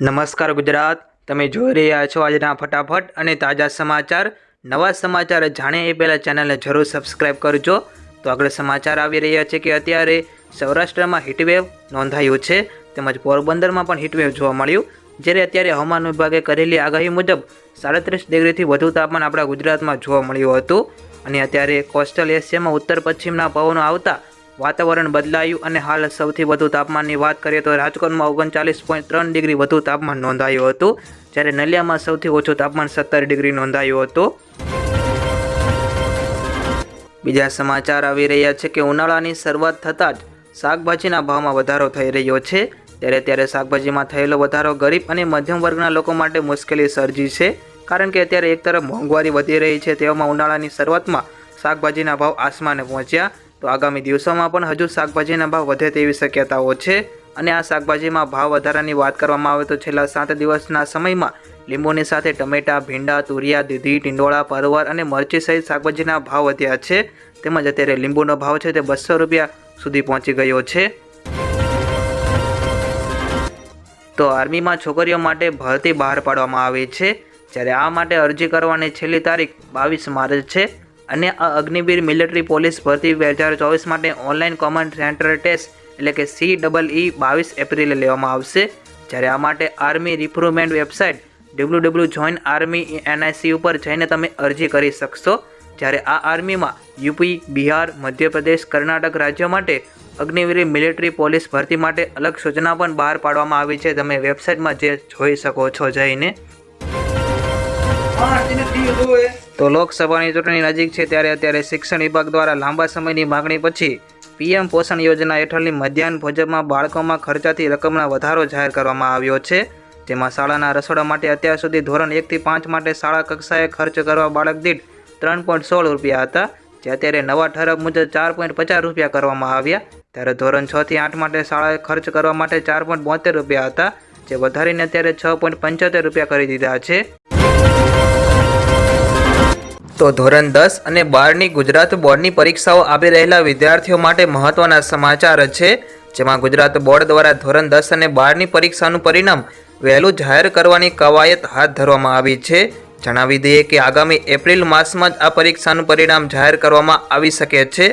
નમસ્કાર ગુજરાત. તમે જોઈ રહ્યા છો આજના ફટાફટ અને તાજા સમાચાર. નવા સમાચાર જાણે એ પહેલાં ચેનલને જરૂર સબસ્ક્રાઇબ કરજો. તો આગળ સમાચાર આવી રહ્યા છે કે અત્યારે સૌરાષ્ટ્રમાં હીટવેવ નોંધાયું છે. તેમજ પોરબંદરમાં પણ હીટવેવ જોવા મળ્યું. જ્યારે અત્યારે હવામાન વિભાગે કરેલી આગાહી મુજબ સાડત્રીસ ડિગ્રીથી વધુ તાપમાન આપણા ગુજરાતમાં જોવા મળ્યું હતું. અને અત્યારે કોસ્ટલ એશિયામાં ઉત્તર પશ્ચિમના પવનો આવતા વાતાવરણ બદલાયું અને હાલ સૌથી વધુ તાપમાનની વાત કરીએ તો રાજકોટમાં ઓગણચાલીસ પોઈન્ટ ત્રણ ડિગ્રી વધુ તાપમાન નોંધાયું હતું, જ્યારે નલિયામાં સૌથી ઓછું તાપમાન સત્તર ડિગ્રી નોંધાયું હતું. બીજા સમાચાર આવી રહ્યા છે કે ઉનાળાની શરૂઆત થતાં જ શાકભાજીના ભાવમાં વધારો થઈ રહ્યો છે, ત્યારે ત્યારે શાકભાજીમાં થયેલો વધારો ગરીબ અને મધ્યમ વર્ગના લોકો માટે મુશ્કેલી સર્જી છે, કારણ કે અત્યારે એક તરફ મોંઘવારી વધી રહી છે, તેવામાં ઉનાળાની શરૂઆતમાં શાકભાજીના ભાવ આસમાને પહોંચ્યા તો આગામી દિવસોમાં પણ હજુ શાકભાજીના ભાવ વધે તેવી શક્યતાઓ છે. અને આ શાકભાજીમાં ભાવ વધારાની વાત કરવામાં આવે તો છેલ્લા સાત દિવસના સમયમાં લીંબુની સાથે ટમેટા, ભીંડા, તુરિયા, દૂધી ટીંડોળા પરવર અને મરચી સહિત શાકભાજીના ભાવ વધ્યા છે. તેમજ અત્યારે લીંબુનો ભાવ છે તે બસો રૂપિયા સુધી પહોંચી ગયો છે. તો આર્મીમાં છોકરીઓ માટે ભરતી બહાર પાડવામાં આવી છે. જ્યારે આ માટે અરજી કરવાની છેલ્લી તારીખ બાવીસ માર્ચ છે. અને આ અગ્નિવીર મિલિટરી પોલીસ ભરતી બે હજાર ચોવીસ માટે ઓનલાઈન કોમન સેન્ટર ટેસ્ટ એટલે કે સી ડબલ ઈ બાવીસ એપ્રિલે લેવામાં આવશે. જ્યારે આ માટે army recruitment website W W join army NIC ઉપર જઈને તમે અરજી કરી શકશો. જ્યારે આ આર્મીમાં યુપી, બિહાર, મધ્યપ્રદેશ, કર્ણાટક રાજ્યો માટે અગ્નિવીર મિલિટરી પોલીસ ભરતી માટે અલગ સૂચના પણ બહાર પાડવામાં આવી છે. તમે વેબસાઇટમાં જે જોઈ શકો છો જઈને. તો લોકસભાની ચૂંટણી નજીક છે ત્યારે અત્યારે શિક્ષણ વિભાગ દ્વારા લાંબા સમયની માગણી પછી પીએમ પોષણ યોજના હેઠળની મધ્યાહન ભોજનમાં બાળકોમાં ખર્ચાતી રકમના વધારો જાહેર કરવામાં આવ્યો છે. જેમાં શાળાના રસોડા માટે અત્યાર સુધી ધોરણ એકથી પાંચ માટે શાળા કક્ષાએ ખર્ચ કરવા બાળક દીઠ ત્રણ પોઈન્ટ સોળ રૂપિયા હતા, જે અત્યારે નવા ઠરાવ મુજબ ચાર પોઈન્ટ પચાસ રૂપિયા કરવામાં આવ્યા. ત્યારે ધોરણ છ થી આઠ માટે શાળાએ ખર્ચ કરવા માટે ચાર પોઈન્ટ બોતેર રૂપિયા હતા, જે વધારીને અત્યારે છ પોઈન્ટ પંચોતેર રૂપિયા કરી દીધા છે. તો ધોરણ દસ અને બારની ગુજરાત બોર્ડની પરીક્ષાઓ આપી રહેલા વિદ્યાર્થીઓ માટે મહત્વના સમાચાર છે, જેમાં ગુજરાત બોર્ડ દ્વારા ધોરણ દસ અને બારની પરીક્ષાનું પરિણામ વહેલું જાહેર કરવાની કવાયત હાથ ધરવામાં આવી છે. જણાવી દઈએ કે આગામી એપ્રિલ માસમાં જ આ પરીક્ષાનું પરિણામ જાહેર કરવામાં આવી શકે છે.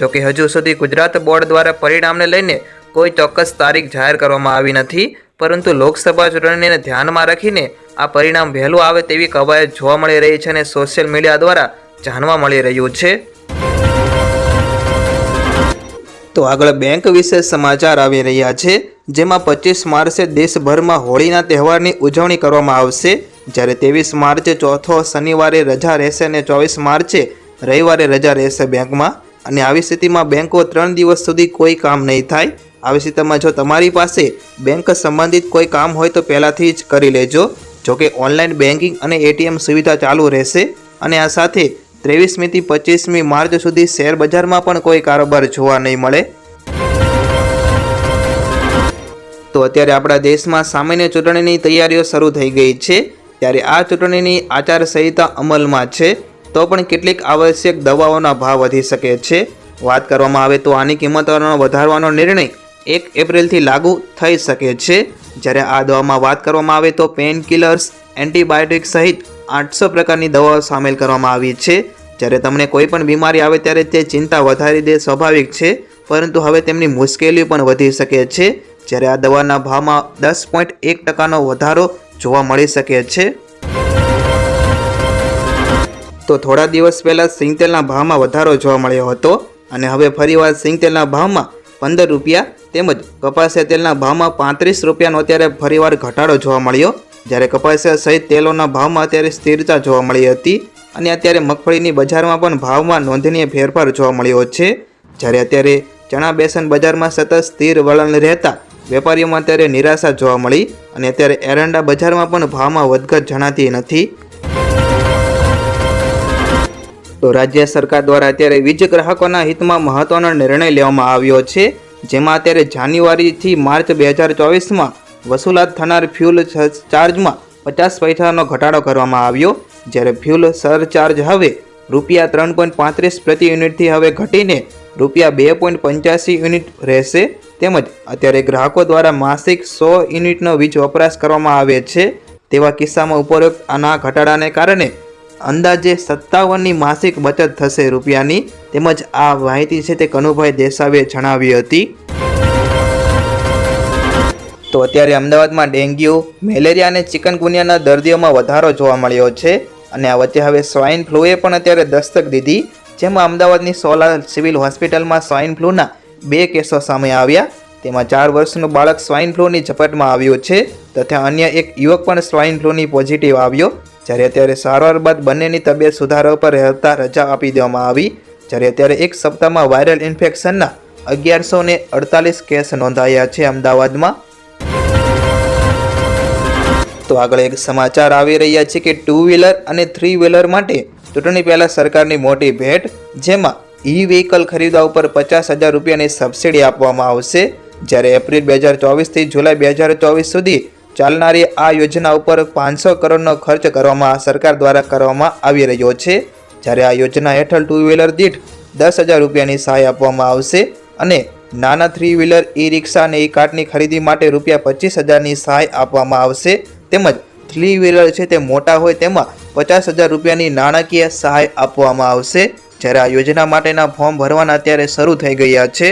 જોકે હજુ સુધી ગુજરાત બોર્ડ દ્વારા પરિણામને લઈને કોઈ ચોક્કસ તારીખ જાહેર કરવામાં આવી નથી. પરંતુ લોકસભા ચૂંટણીને ધ્યાનમાં રાખીને આ પરિણામ વહેલું આવે તેવી કવાયત જોવા મળી રહી છે અને સોશિયલ મીડિયા દ્વારા જાણવા મળી રહ્યું છે. તો આગળ બેંક વિશે સમાચાર આવી રહ્યા છે, જેમાં પચીસ માર્ચે દેશભરમાં હોળીના તહેવારની ઉજવણી કરવામાં આવશે. જ્યારે ત્રેવીસ માર્ચે ચોથો શનિવારે રજા રહેશે અને ચોવીસ માર્ચે રવિવારે રજા રહેશે બેંકમાં. અને આવી સ્થિતિમાં બેંકો ત્રણ દિવસ સુધી કોઈ કામ નહીં થાય. આવી સ્થિતિમાં જો તમારી પાસે બેંક સંબંધિત કોઈ કામ હોય તો પહેલાંથી જ કરી લેજો. જોકે ઓનલાઈન બેન્કિંગ અને એટીએમ સુવિધા ચાલુ રહેશે. અને આ સાથે ત્રેવીસમીથી પચીસમી માર્ચ સુધી શેર બજારમાં પણ કોઈ કારોબાર જોવા નહીં મળે. તો અત્યારે આપણા દેશમાં સામાન્ય ચૂંટણીની તૈયારીઓ શરૂ થઈ ગઈ છે. ત્યારે આ ચૂંટણીની આચારસંહિતા અમલમાં છે. તો પણ કેટલીક આવશ્યક દવાઓના ભાવ વધી શકે છે. વાત કરવામાં આવે તો આની કિંમતોનો વધારવાનો નિર્ણય એક એપ્રિલથી લાગુ થઈ શકે છે. જ્યારે આ દવામાં વાત કરવામાં આવે તો પેઇન કિલર્સ એન્ટીબાયોટિક સહિત આઠસો પ્રકારની દવાઓ સામેલ કરવામાં આવી છે. જ્યારે તમને કોઈ પણ બીમારી આવે ત્યારે તે ચિંતા વધારી દે સ્વાભાવિક છે, પરંતુ હવે તેમની મુશ્કેલીઓ પણ વધી શકે છે. જ્યારે આ દવાના ભાવમાં દસ પોઈન્ટ એક ટકાનો વધારો જોવા મળી શકે છે. તો થોડા દિવસ પહેલાં સિંગતેલના ભાવમાં વધારો જોવા મળ્યો હતો અને હવે ફરીવાર સિંગતેલના ભાવમાં પંદર રૂપિયા તેમજ કપાસિયા તેલના ભાવમાં પાંત્રીસ રૂપિયાનો અત્યારે ફરીવાર ઘટાડો જોવા મળ્યો. જ્યારે કપાસિયા સહિત તેલોના ભાવમાં અત્યારે સ્થિરતા જોવા મળી હતી અને અત્યારે મગફળીની બજારમાં પણ ભાવમાં નોંધનીય ફેરફાર જોવા મળ્યો છે. જ્યારે અત્યારે ચણા બેસન બજારમાં સતત સ્થિર વલણ રહેતા વેપારીઓમાં અત્યારે નિરાશા જોવા મળી અને અત્યારે એરંડા બજારમાં પણ ભાવમાં વધઘટ જણાતી નથી. તો રાજ્ય સરકાર દ્વારા અત્યારે વીજ ગ્રાહકોના હિતમાં મહત્વનો નિર્ણય લેવામાં આવ્યો છે, જેમાં અત્યારે જાન્યુઆરીથી માર્ચ બે હજાર ચોવીસમાં વસૂલાત થનાર ફ્યુલ ચાર્જમાં પચાસ પૈસાનો ઘટાડો કરવામાં આવ્યો. જ્યારે ફ્યુલ સરચાર્જ હવે રૂપિયા ત્રણ પોઈન્ટ પાંત્રીસ પ્રતિ યુનિટથી હવે ઘટીને રૂપિયા બે પોઈન્ટ પંચ્યાસી યુનિટ રહેશે. તેમજ અત્યારે ગ્રાહકો દ્વારા માસિક સો યુનિટનો વીજ વપરાશ કરવામાં આવે છે. તેવા કિસ્સામાં ઉપરોક્ત આના ઘટાડાને કારણે અંદાજે સત્તાવનની માસિક બચત થશે રૂપિયાની. તેમજ આ માહિતી છે તે કનુભાઈ દેસાવીએ જણાવી હતી. તો અત્યારે અમદાવાદમાં ડેન્ગ્યુ, મેલેરિયા અને ચિકનગુનિયાના દર્દીઓમાં વધારો જોવા મળ્યો છે. અને આ વચ્ચે હવે સ્વાઇન ફ્લૂએ પણ અત્યારે દસ્તક દીધી. જેમાં અમદાવાદની સોલા સિવિલ હોસ્પિટલમાં સ્વાઇન ફ્લૂના બે કેસો સામે આવ્યા. તેમાં ચાર વર્ષનું બાળક સ્વાઇન ફ્લૂની ઝપટમાં આવ્યું છે. તથા અન્ય એક યુવક પણ સ્વાઇન ફ્લૂની પોઝિટિવ આવ્યો. જ્યારે અત્યારે સારવાર બાદ બંનેની તબિયત સુધારો પર રહેતા રજા આપી દેવામાં આવી, જ્યારે અત્યારે એક સપ્તાહમાં વાયરલ ઇન્ફેક્શનના અગિયારસો ને અડતાલીસ કેસ નોંધાયા છે અમદાવાદમાં. તો આગળ એક સમાચાર આવી રહ્યા છે કે ટુ વ્હીલર અને થ્રી વ્હીલર માટે ચૂંટણી પહેલાં સરકારની મોટી ભેટ, જેમાં ઈ વ્હીકલ ખરીદવા ઉપર પચાસ હજાર રૂપિયાની સબસિડી આપવામાં આવશે. જ્યારે એપ્રિલ બે હજાર ચોવીસથી જુલાઈ બે હજાર ચોવીસ સુધી ચાલનારી આ યોજના ઉપર પાંચસો કરોડનો ખર્ચ કરવામાં સરકાર દ્વારા કરવામાં આવી રહ્યો છે. જ્યારે આ યોજના હેઠળ ટુ વ્હીલર દીઠ દસ હજાર રૂપિયાની સહાય આપવામાં આવશે અને નાના થ્રી વ્હીલર ઈ રિક્ષા અને ઈ કાર્ટની ખરીદી માટે રૂપિયા પચીસ હજારની સહાય આપવામાં આવશે. તેમજ થ્રી વ્હીલર છે તે મોટા હોય તેમાં પચાસ હજાર રૂપિયાની નાણાકીય સહાય આપવામાં આવશે. જ્યારે આ યોજના માટેના ફોર્મ ભરવાના અત્યારે શરૂ થઈ ગયા છે.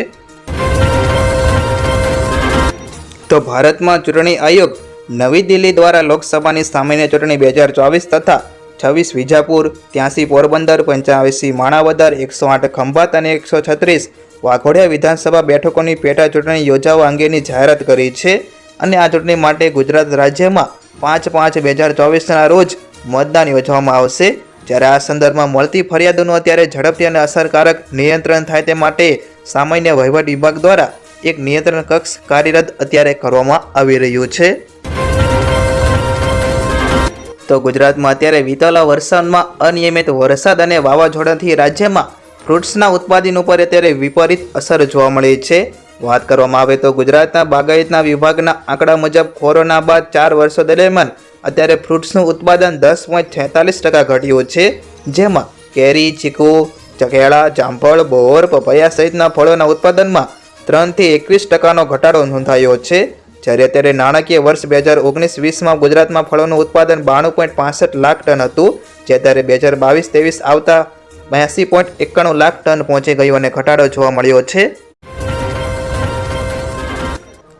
તો ભારતમાં ચૂંટણી આયોગ નવી દિલ્હી દ્વારા લોકસભાની સામાન્ય ચૂંટણી બે હજાર ચોવીસ તથા છવ્વીસ વિજાપુર, ત્યાંસી પોરબંદર, પંચ્યાસી માણાવદર, એકસો આઠ ખંભાત અને એકસો છત્રીસ વાઘોડિયા વિધાનસભા બેઠકોની પેટા ચૂંટણી યોજાવા અંગેની જાહેરાત કરી છે અને આ ચૂંટણી માટે ગુજરાત રાજ્યમાં પાંચ પાંચ બે હજાર ચોવીસના રોજ મતદાન યોજવામાં આવશે. જ્યારે આ સંદર્ભમાં મળતી ફરિયાદોનું અત્યારે ઝડપથી અને અસરકારક નિયંત્રણ થાય તે માટે સામાન્ય વહીવટ વિભાગ દ્વારા એક નિયંત્રણ કક્ષ કાર્યરત અત્યારે કરવામાં આવી રહ્યું છે. તો ગુજરાતમાં અત્યારે વિતેલા વરસાદમાં અનિયમિત વરસાદ અને વાવાઝોડાથી રાજ્યમાં ફ્રૂટ્સના ઉત્પાદન ઉપર અત્યારે વિપરીત અસર જોવા મળી છે. વાત કરવામાં આવે તો ગુજરાતના બાગાયતના વિભાગના આંકડા મુજબ કોરોના બાદ ચાર વર્ષો દરમિયાન અત્યારે ફ્રૂટ્સનું ઉત્પાદન દસ પોઈન્ટ છેતાલીસ ટકા ઘટ્યું છે. જેમાં કેરી, ચીકુ ચકેળા જામફળ, બોર, પપૈયા સહિતના ફળોના ઉત્પાદનમાં ત્રણથી એકવીસ ટકાનો ઘટાડો નોંધાયો છે. જ્યારે અત્યારે નાણાકીય વર્ષ બે હજાર ઓગણીસ વીસમાં ગુજરાતમાં ફળોનું ઉત્પાદન બાણું પોઈન્ટ પાસઠ લાખ ટન હતું, જે અત્યારે બે હજાર બાવીસ ત્રેવીસ આવતા બ્યાસી પોઈન્ટ એકાણું લાખ ટન પહોંચી ગયું અને ઘટાડો જોવા મળ્યો છે.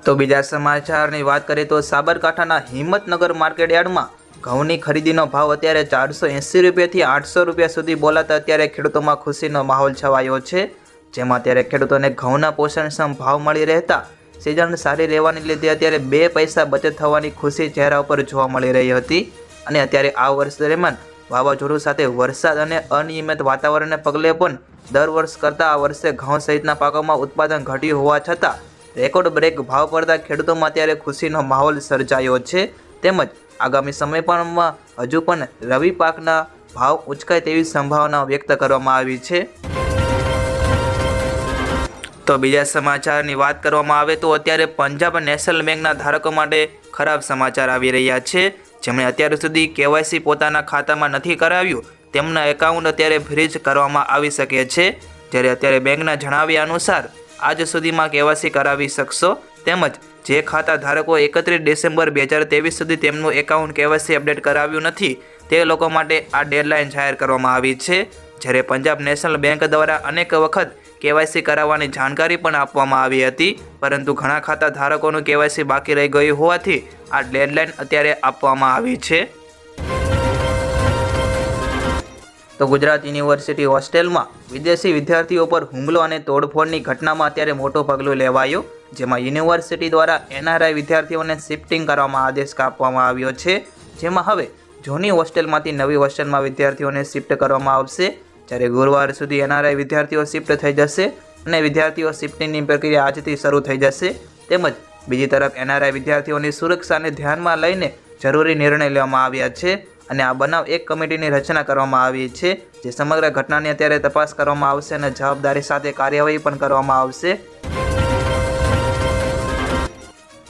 તો બીજા સમાચારની વાત કરીએ તો સાબરકાંઠાના હિંમતનગર માર્કેટ યાર્ડમાં ઘઉંની ખરીદીનો ભાવ અત્યારે ચારસો એંસી રૂપિયાથી આઠસો રૂપિયા સુધી બોલાતા અત્યારે ખેડૂતોમાં ખુશીનો માહોલ છવાયો છે. જેમાં અત્યારે ખેડૂતોને ઘઉંના પોષણક્ષમ ભાવ મળી રહેતા સિઝન સારી રહેવાને લીધે અત્યારે બે પૈસા બચત થવાની ખુશી ચહેરા ઉપર જોવા મળી રહી હતી. અને અત્યારે આ વર્ષ દરમિયાન વાવાઝોડું સાથે વરસાદ અને અનિયમિત વાતાવરણને પગલે પણ દર વર્ષ કરતાં આ વર્ષે ઘઉં સહિતના પાકોમાં ઉત્પાદન ઘટ્યું હોવા છતાં રેકોર્ડ બ્રેક ભાવ પડતા ખેડૂતોમાં અત્યારે ખુશીનો માહોલ સર્જાયો છે. તેમજ આગામી સમય પણ હજુ પણ રવિ પાકના ભાવ ઉંચકાય તેવી સંભાવના વ્યક્ત કરવામાં આવી છે. તો બીજા સમાચારની વાત કરવામાં આવે તો અત્યારે પંજાબ નેશનલ બેંકના ધારકો માટે ખરાબ સમાચાર આવી રહ્યા છે. જેમણે અત્યાર સુધી કેવાયસી પોતાના ખાતામાં નથી કરાવ્યું, તેમના એકાઉન્ટ અત્યારે ફ્રીજ કરવામાં આવી શકે છે. જ્યારે અત્યારે બેંકના જણાવ્યા અનુસાર, આજ સુધીમાં કેવાયસી કરાવી શકશો. તેમજ, જે ખાતા ધારકો એકત્રીસ ડિસેમ્બર બે હજાર ત્રેવીસ સુધી તેમનું એકાઉન્ટ કેવાયસી અપડેટ કરાવ્યું નથી, તે લોકો માટે આ ડેડલાઇન જાહેર કરવામાં આવી છે. જ્યારે પંજાબ નેશનલ બેંક દ્વારા અનેક વખત કેવાયસી કરાવવાની જાણકારી પણ આપવામાં આવી હતી, પરંતુ ઘણા ખાતા ધારકોનું કેવાયસી બાકી રહી ગયું હોવાથી આ ડેડલાઇન અત્યારે આપવામાં આવી છે. તો ગુજરાત યુનિવર્સિટી હોસ્ટેલમાં વિદેશી વિદ્યાર્થીઓ પર હુમલો અને તોડફોડની ઘટનામાં અત્યારે મોટો પગલું લેવાયું, જેમાં યુનિવર્સિટી દ્વારા એનઆરઆઈ વિદ્યાર્થીઓને શિફ્ટિંગ કરવામાં આદેશ આપવામાં આવ્યો છે, જેમાં હવે જૂની હોસ્ટેલમાંથી નવી હોસ્ટેલમાં વિદ્યાર્થીઓને શિફ્ટ કરવામાં આવશે જ્યારે ગુરુવાર સુધી એનઆરઆઈ વિદ્યાર્થીઓ શિફ્ટ થઈ જશે અને વિદ્યાર્થીઓ શિફ્ટિંગની પ્રક્રિયા આજથી શરૂ થઈ જશે, તેમજ બીજી તરફ એનઆરઆઈ વિદ્યાર્થીઓની સુરક્ષાને ધ્યાનમાં લઈને જરૂરી નિર્ણય લેવામાં આવ્યા છે અને આ બનાવ એક કમિટીની રચના કરવામાં આવી છે, જે સમગ્ર ઘટનાની અત્યારે તપાસ કરવામાં આવશે અને જવાબદારી સાથે કાર્યવાહી પણ કરવામાં આવશે.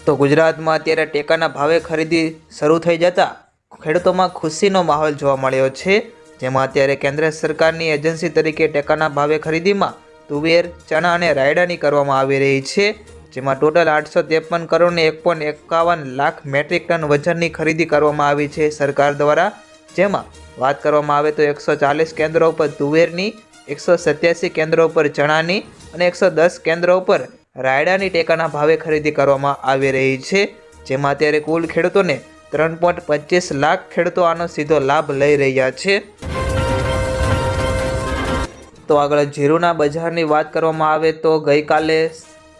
તો ગુજરાતમાં અત્યારે ટેકાના ભાવે ખરીદી શરૂ થઈ જતાં ખેડૂતોમાં ખુશીનો માહોલ જોવા મળ્યો છે. જેમાં અત્યારે કેન્દ્ર સરકારની એજન્સી તરીકે ટેકાના ભાવે ખરીદીમાં તુવેર, ચણા અને રાયડાની કરવામાં આવી રહી છે, જેમાં ટોટલ આઠસો ત્રેપન કરોડને એક પોઈન્ટ એકાવન લાખ મેટ્રિક ટન વજનની ખરીદી કરવામાં આવી છે સરકાર દ્વારા. જેમાં વાત કરવામાં આવે તો એકસો ચાલીસ કેન્દ્રો ઉપર તુવેરની, એકસો સત્યાસી કેન્દ્રો ઉપર ચણાની અને એકસો દસ કેન્દ્રો ઉપર રાયડાની ટેકાના ભાવે ખરીદી કરવામાં આવી રહી છે, જેમાં અત્યારે કુલ ખેડૂતોને ત્રણ પોઈન્ટ પચીસ લાખ ખેડૂતો આનો સીધો લાભ લઈ રહ્યા છે. તો આગળ જીરુના બજારની વાત કરવામાં આવે તો ગઈકાલે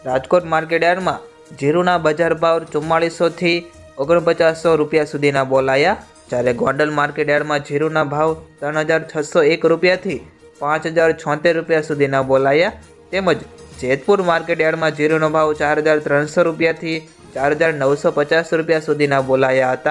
રાજકોટ માર્કેટ યાર્ડમાં જીરુના બજાર ભાવ ચુમ્માળીસોથી ઓગણપચાસસો રૂપિયા સુધીના બોલાયા. જ્યારે ગોંડલ માર્કેટ યાર્ડમાં જીરુના ભાવ ત્રણ હજાર છસો એક રૂપિયાથી પાંચ હજાર છોતેર રૂપિયા સુધીના બોલાયા. તેમજ જેતપુર માર્કેટ યાર્ડમાં જીરુનો ભાવ ચાર હજાર ત્રણસો રૂપિયાથી ચાર હજાર નવસો પચાસ રૂપિયા સુધીના બોલાયા હતા.